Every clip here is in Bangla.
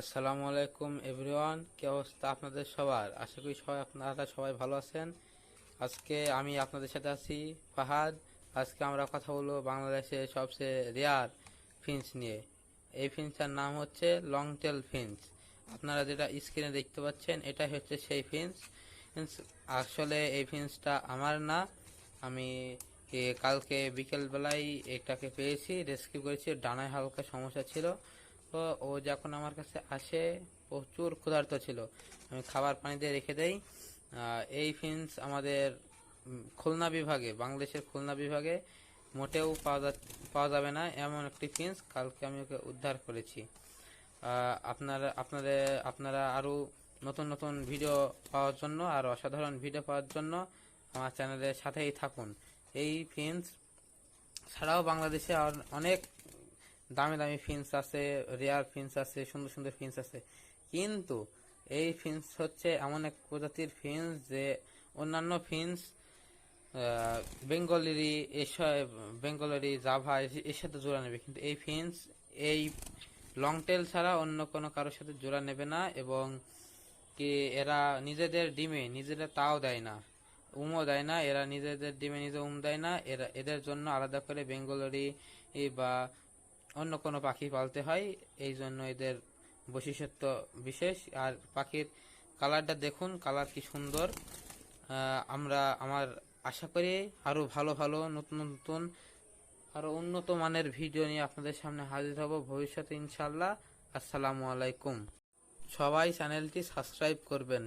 আসসালামু আলাইকুম, এভরিওয়ান। কি অবস্থা আপনাদের সবার? আশা করি সবাই আপনারা সবাই ভালো আছেন। আজকে আমি আপনাদের সাথে আছি ফাহাদ। আজকে আমরা কথা বলব বাংলাদেশের সবচেয়ে রেয়ার ফিন্স নিয়ে। এই ফিন্সটার নাম হচ্ছে লং টেল ফিন্স আপনারা যেটা স্ক্রিনে দেখতে পাচ্ছেন, এটাই হচ্ছে সেই ফিন্স আসলে এই ফিন্সটা আমার না। আমি কালকে বিকেলবেলায় এটাকে পেয়েছি। রেস্কিউ করেছি, ডানায় হালকা সমস্যা ছিল। তো ও যখন আমার কাছে আসে, প্রচুর ক্ষুধার্ত ছিল। আমি খাবার পানি দিয়ে রেখে দেই। এই ফিন্স আমাদের খুলনা বিভাগে, বাংলাদেশের খুলনা বিভাগে মোটেও পাওয়া পাওয়া যাবে না এমন একটি ফিন্স কালকে আমি ওকে উদ্ধার করেছি। আপনারা আপনাদের আপনারা আরও নতুন নতুন ভিডিও পাওয়ার জন্য, আর অসাধারণ ভিডিও পাওয়ার জন্য আমার চ্যানেলের সাথেই থাকুন। এই ফিন্স ছাড়াও বাংলাদেশে অনেক দামি দামি ফিন্স আছে রেয়ার ফিন্স আছে, সুন্দর সুন্দর ফিন্স আছে। কিন্তু এই ফিন্স হচ্ছে এমন এক প্রজাতির ফিন্স যে অন্যান্য ফিন্স বেঙ্গলেরি এসব বেঙ্গলেরই, জাভা এর সাথে জোড়া নেবে। কিন্তু এই ফিন্স এই লং টেল ছাড়া অন্য কোনো কারোর সাথে জোড়া নেবে না এবং কি এরা নিজেদের ডিমে নিজেরা তাও দেয় না, উমও দেয় না, এরা নিজেদের ডিমে নিজে উম দেয় না, এরা, এদের জন্য আলাদা করে বেঙ্গলরি বা অন্য কোনো পাখি পালতে হয় এই জন্য এদের বৈশিষ্ট্য বিশেষ। আর পাখির কালারটা দেখুন, কালার কি সুন্দর। আমরা, আমার আশা করি আরও ভালো ভালো, নতুন নতুন আরও উন্নত মানের ভিডিও নিয়ে আপনাদের সামনে হাজির হব ভবিষ্যতে ইনশাল্লাহ আসসালামু আলাইকুম। সবাই চ্যানেলটি সাবস্ক্রাইব করবেন,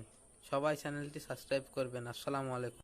সবাই চ্যানেলটি সাবস্ক্রাইব করবেন। আসসালামু আলাইকুম।